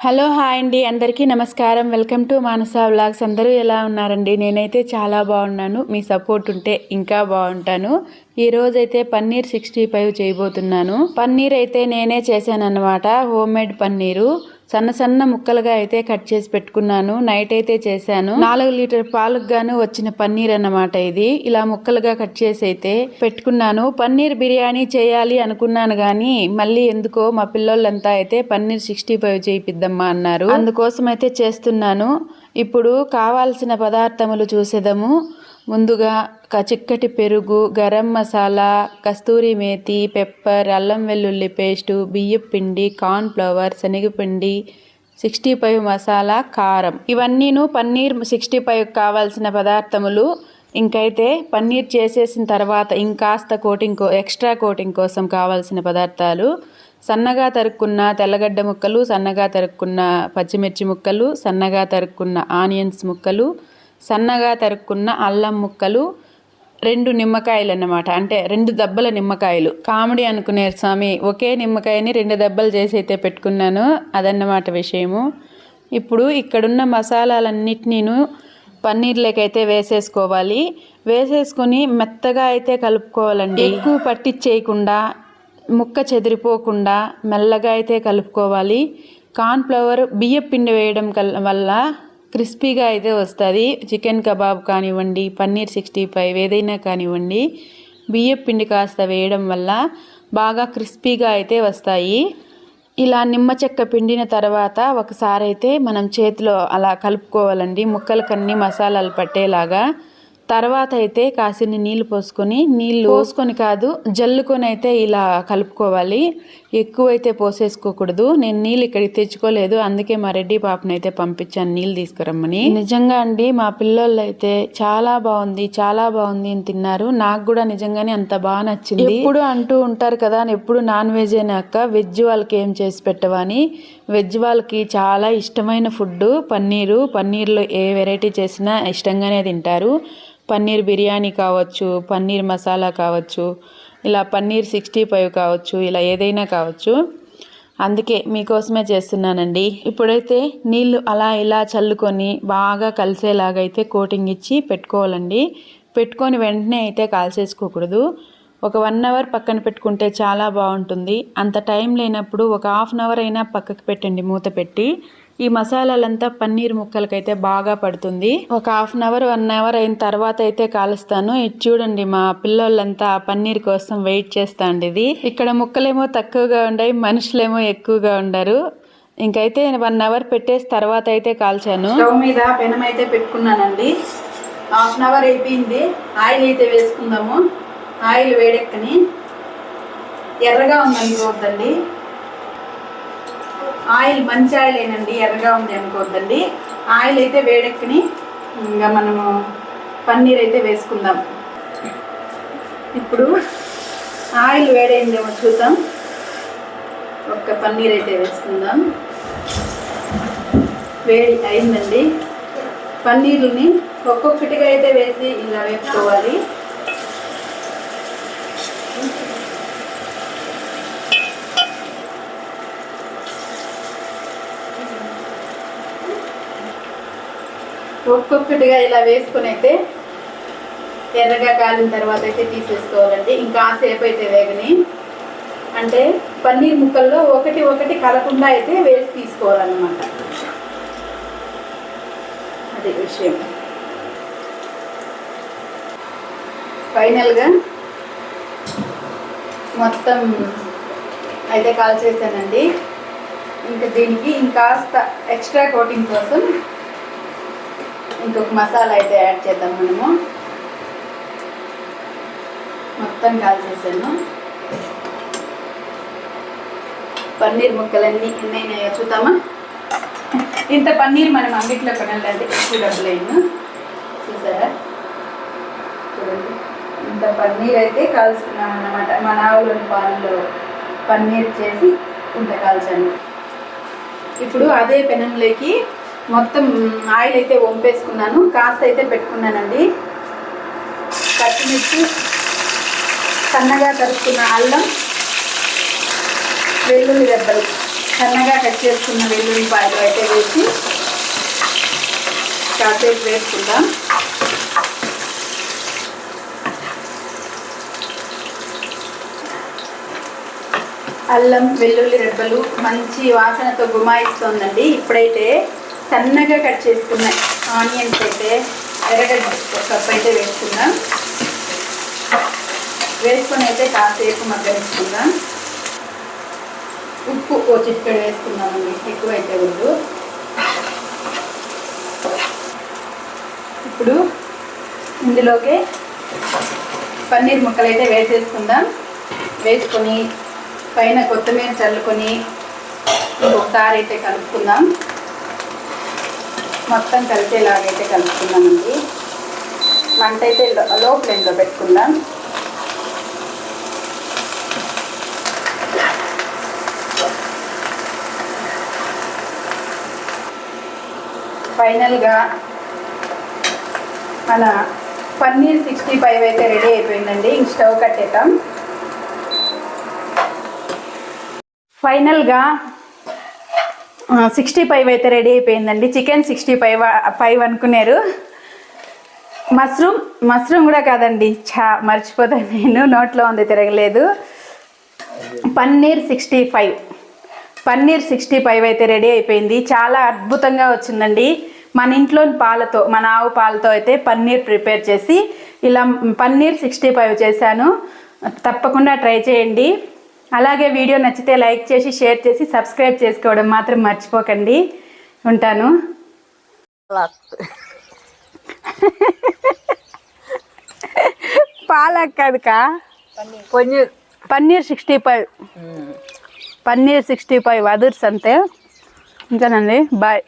Hello hi అండి. అందరికీ నమస్కారం. Welcome to Manasa vlogs. అందరూ ఎలా ఉన్నారండి? నేనైతే చాలా బాగున్నాను. మీ సపోర్ట్ ఉంటే ఇంకా బాగుంటాను. ఈ రోజైతే పన్నీర్ సిక్స్టీ ఫైవ్ చేయబోతున్నాను. పన్నీర్ అయితే నేనే చేశాను అనమాట హోమ్ మేడ్ పన్నీరు. సన్న సన్న ముక్కలుగా అయితే కట్ చేసి పెట్టుకున్నాను. నైట్ అయితే చేశాను. నాలుగు లీటర్ పాలకు గాను వచ్చిన పన్నీర్ అన్నమాట ఇది. ఇలా ముక్కలుగా కట్ చేసి అయితే పెట్టుకున్నాను. పన్నీర్ బిర్యానీ చేయాలి అనుకున్నాను గాని మళ్ళీ ఎందుకో మా పిల్లోళ్ళంతా అయితే పన్నీర్ సిక్స్టీ ఫైవ్ చేయిద్దామా అన్నారు. అందుకోసం అయితే చేస్తున్నాను. ఇప్పుడు కావాల్సిన పదార్థములు చూసేదము. ముందుగా క- చిక్కటి పెరుగు గరం మసాలా కస్తూరి మేతి పెప్పర్ అల్లం వెల్లుల్లి పేస్టు బియ్యం పిండి కార్న్ ఫ్లవర్ శనగపిండి సిక్స్టీ ఫైవ్ మసాలా కారం. ఇవన్నీను పన్నీర్ సిక్స్టీ ఫైవ్ కావాల్సిన పదార్థములు. ఇంకైతే పన్నీర్ చేసేసిన తర్వాత ఇంకాస్త కోటింగ్ కో ఎక్స్ట్రా కోటింగ్ కోసం కావాల్సిన పదార్థాలు. సన్నగా తరుక్కున్న తెల్లగడ్డ ముక్కలు సన్నగా తరుక్కున్న పచ్చిమిర్చి ముక్కలు సన్నగా తరుక్కున్న ఆనియన్స్ ముక్కలు సన్నగా తరుక్కున్న అల్లం ముక్కలు రెండు నిమ్మకాయలు అన్నమాట అంటే రెండు దెబ్బల నిమ్మకాయలు. కామెడీ అనుకునే స్వామి ఒకే నిమ్మకాయని రెండు దెబ్బలు చేసి అయితే పెట్టుకున్నాను. అదన్నమాట విషయము. ఇప్పుడు ఇక్కడున్న మసాలాలన్నిటినీను పన్నీర్లోకైతే వేసేసుకోవాలి. వేసేసుకొని మెత్తగా అయితే కలుపుకోవాలండి. ఎక్కువ పట్టించేయకుండా ముక్క చెదిరిపోకుండా మెల్లగా అయితే కలుపుకోవాలి. కార్న్ఫ్లవర్ బియ్య పిండి వేయడం కల్ వల్ల క్రిస్పీగా అయితే వస్తుంది. చికెన్ కబాబ్ కానివ్వండి పన్నీర్ సిక్స్టీ ఫైవ్ ఏదైనా కానివ్వండి బియ్య పిండి కాస్త వేయడం వల్ల బాగా క్రిస్పీగా అయితే వస్తాయి. ఇలా నిమ్మ చెక్క పిండిన తర్వాత ఒకసారి అయితే మనం చేతిలో అలా కలుపుకోవాలండి. ముక్కలకన్నీ మసాలాలు పట్టేలాగా తర్వాత అయితే కాసిన్ని నీళ్ళు పోసుకొని నీళ్ళు పోసుకొని కాదు జల్లుకొని అయితే ఇలా కలుపుకోవాలి. ఎక్కువైతే పోసేసుకోకూడదు. నేను నీళ్ళు ఇక్కడికి తెచ్చుకోలేదు. అందుకే మా రెడ్డి పాపను అయితే పంపించాను. నీళ్ళు తీసుకురమ్మని. నిజంగా అండి మా పిల్లోళ్ళు అయితే చాలా బాగుంది చాలా బాగుంది అని తిన్నారు. నాకు కూడా నిజంగానే అంత బాగా నచ్చింది. ఎప్పుడు అంటూ ఉంటారు కదా ఎప్పుడు నాన్ వెజ్ అయినాక వెజ్ వాళ్ళకి ఏం చేసి పెట్టవని వెజ్ వాళ్ళకి చాలా ఇష్టమైన ఫుడ్ పన్నీరు. పన్నీర్లో ఏ వెరైటీ చేసినా ఇష్టంగానే తింటారు. పన్నీర్ బిర్యానీ కావచ్చు పన్నీర్ మసాలా కావచ్చు ఇలా పన్నీర్ సిక్స్టీ ఫైవ్ కావచ్చు ఇలా ఏదైనా కావచ్చు. అందుకే మీకోసమే చేస్తున్నానండి. ఇప్పుడైతే నీళ్ళు అలా ఇలా చల్లుకొని బాగా కలిసేలాగా అయితే కోటింగ్ ఇచ్చి పెట్టుకోవాలండి. పెట్టుకొని వెంటనే అయితే కాల్చేసుకోకూడదు. ఒక వన్ అవర్ పక్కన పెట్టుకుంటే చాలా బాగుంటుంది. అంత టైం లేనప్పుడు ఒక హాఫ్ అన్ అవర్ అయినా పక్కకు పెట్టండి మూత పెట్టి. ఈ మసాలాలంతా పన్నీర్ ముక్కలకైతే బాగా పడుతుంది. ఒక half an hour one hour అయిన తర్వాత అయితే కాలుస్తాను. ఇది చూడండి మా పిల్లోళ్ళంతా పన్నీర్ కోసం వెయిట్ చేస్తాండి ఇది ఇక్కడ ముక్కలేమో తక్కువగా ఉన్నాయి మనుషులేమో ఎక్కువగా ఉండరు. ఇంకైతే వన్ అవర్ పెట్టేసి తర్వాత అయితే కాల్చాను. స్టవ్ మీద పెనం అయితే పెట్టుకున్నానండి. హాఫ్ అన్ అవర్ అయిపోయింది. ఆయిల్ అయితే వేసుకుందాము. ఆయిల్ వేడెక్కని. ఎర్రగా ఉందనుకోవద్దండి ఆయిల్ మంచి ఆయిల్ ఏనండి ఎర్రగా ఉంది అనుకోవద్దండి. ఆయిల్ అయితే వేడెక్కుని ఇంకా మనము పన్నీర్ అయితే వేసుకుందాం. ఇప్పుడు ఆయిల్ వేడైందేమో చూద్దాం. ఒక్క పన్నీర్ అయితే వేసుకుందాం. వేడి అయిందండి. పన్నీర్ని ఒక్కొక్కటిగా అయితే వేసి ఇలా వేసుకోవాలి ఒక్కొక్కటిగా ఇలా వేసుకొని అయితే ఎర్రగా కాలిన తర్వాత అయితే తీసేసుకోవాలండి. ఇంకా సేపు అయితే వేగని. అంటే పన్నీర్ ముక్కల్లో ఒకటి ఒకటి కలకుండా అయితే వేసి తీసుకోవాలన్నమాట. అది విషయం. ఫైనల్గా మొత్తం అయితే కాల్ చేశానండి ఇంకా దీనికి ఇంకాస్త ఎక్స్ట్రా కోటింగ్ కోసం ఇంకొక మసాలా అయితే యాడ్ చేద్దాం మనము. మొత్తం కాల్చేసాను. పన్నీర్ ముక్కలన్నీ ఎన్నైనాయో చూద్దామా? ఇంత పన్నీర్ మనం అంగిట్లో కొనాలంటే ఎక్కువ డబ్బులు చూసారా? చూడండి. ఇంత పన్నీర్ అయితే కాల్చుకున్నాం అన్నమాట. మన ఆవులోని పాలలో పన్నీర్ చేసి ఇంత కాల్చాను. ఇప్పుడు అదే పెనంలోకి మొత్తం ఆయిల్ అయితే వంపేసుకున్నాను కాస్త అయితే పెట్టుకున్నానండి. పచ్చిమిర్చి సన్నగా తరుక్కున్న అల్లం వెల్లుల్లి దెబ్బలు సన్నగా కట్ చేసుకున్న వెల్లుల్లి పాయలు అయితే వేసి కాసేపు వేసుకుందాం. అల్లం వెల్లుల్లి రెబ్బలు మంచి వాసనతో గుమాయిస్తోందండి. ఇప్పుడైతే సన్నగా కట్ చేసుకున్న ఆనియన్స్ అయితే ఎర్రగడ్డ ఒక కప్ అయితే వేసుకుందాం. వేసుకొని అయితే కాసేపు మగ్గనిచ్చుకుందాం. ఉప్పు ఓ చిటికెడు వేసుకుందామండి ఎక్కువ అయితే వద్దు. ఇప్పుడు ఇందులోకి పన్నీర్ ముక్కలు అయితే వేసేసుకుందాం. వేసుకొని పైన కొత్తిమీర చల్లుకొని ఇంకొకసారి అయితే కలుపుకుందాం. మొత్తం కలిసేలాగైతే కలుపుకున్నామండి మంట అయితే లో- లో ఫ్లేమ్లో పెట్టుకుందాం. ఫైనల్గా మన పన్నీర్ సిక్స్టీ ఫైవ్ అయితే రెడీ అయిపోయిందండి. ఇంక స్టవ్ కట్టేద్దాం. ఫైనల్గా సిక్స్టీ ఫైవ్ అయితే రెడీ అయిపోయిందండి. చికెన్ సిక్స్టీ ఫైవ్ ఫైవ్ అనుకున్నారు. మష్రూమ్ మష్రూమ్ కూడా కాదండి. చా మర్చిపోతాను నేను. నోట్లో ఉంది తిరగలేదు. Paneer sixty five paneer sixty five అయితే రెడీ అయిపోయింది. చాలా అద్భుతంగా వచ్చిందండి. మన ఇంట్లోని పాలతో మన ఆవు పాలతో అయితే పన్నీర్ ప్రిపేర్ చేసి ఇలా పన్నీర్ సిక్స్టీ ఫైవ్ చేశాను. తప్పకుండా ట్రై చేయండి. అలాగే వీడియో నచ్చితే లైక్ చేసి షేర్ చేసి సబ్స్క్రైబ్ చేసుకోవడం మాత్రం మర్చిపోకండి. ఉంటాను. Palak కాదుకా? Paneer. Paneer sixty five. Paneer sixty five others అంతే. ఇంకానండి బాయ్.